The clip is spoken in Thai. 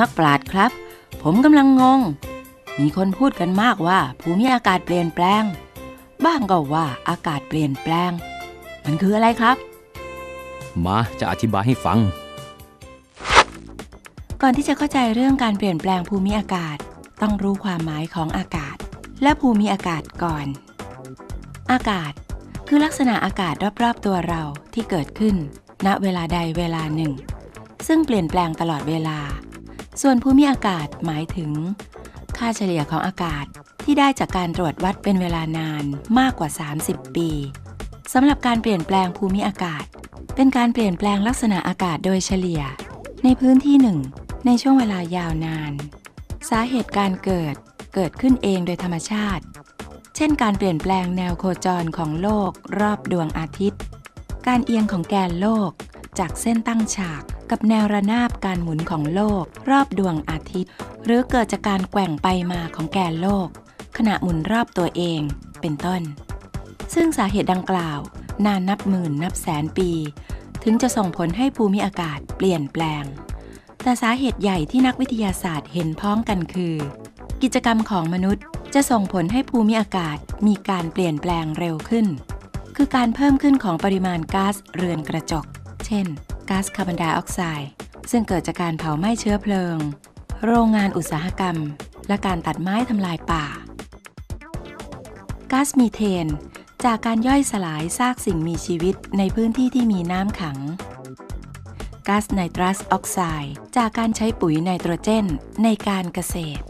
นักปราชญ์ครับ ผมกำลังงง มีคนพูดกันมากว่าภูมิอากาศเปลี่ยนแปลง บ้างก็ว่าอากาศเปลี่ยนแปลง มันคืออะไรครับ มาจะอธิบายให้ฟัง ก่อนที่จะเข้าใจเรื่องการเปลี่ยนแปลงภูมิอากาศ ต้องรู้ความหมายของอากาศ และภูมิอากาศก่อน อากาศคือลักษณะอากาศรอบๆตัวเราที่เกิดขึ้น ณเวลาใดเวลาหนึ่ง ซึ่งเปลี่ยนแปลงตลอดเวลา ส่วนภูมิอากาศหมายถึง ค่าเฉลี่ยของอากาศที่ได้จากการตรวจวัดเป็นเวลานานมากกว่า 30 ปีสำหรับการเปลี่ยนแปลงภูมิอากาศ เป็นการเปลี่ยนแปลงลักษณะอากาศโดยเฉลี่ย ในพื้นที่หนึ่งในช่วงเวลายาวนาน สาเหตุการเกิดเกิดขึ้นเองโดยธรรมชาติ เช่น การเปลี่ยนแปลงแนวโคจรของโลกรอบดวงอาทิตย์ การเอียงของแกนโลก จากเส้นตั้งฉากกับแนวระนาบการหมุนของโลก รอบดวงอาทิตย์ หรือเกิดจากการแกว่งไปมาของแกนโลก ขณะหมุนรอบตัวเอง เป็นต้น ซึ่งสาเหตุดังกล่าว นานนับหมื่นนับแสนปี ถึงจะส่งผลให้ภูมิอากาศเปลี่ยนแปลง แต่สาเหตุใหญ่ที่นักวิทยาศาสตร์เห็นพ้องกันคือ กิจกรรมของมนุษย์จะส่งผลให้ภูมิอากาศมีการเปลี่ยนแปลงเร็วขึ้น คือการเพิ่มขึ้นของปริมาณก๊าซเรือนกระจก เช่นก๊าซคาร์บอนไดออกไซด์ซึ่งเกิดจากการเผาไหม้เชื้อเพลิง โรงงานอุตสาหกรรม และการตัดไม้ทำลายป่าก๊าซมีเทน จากการย่อยสลายซากสิ่งมีชีวิตในพื้นที่ที่มีน้ำขังก๊าซไนตรัสออกไซด์จากการใช้ปุ๋ยไนโตรเจนในการเกษตร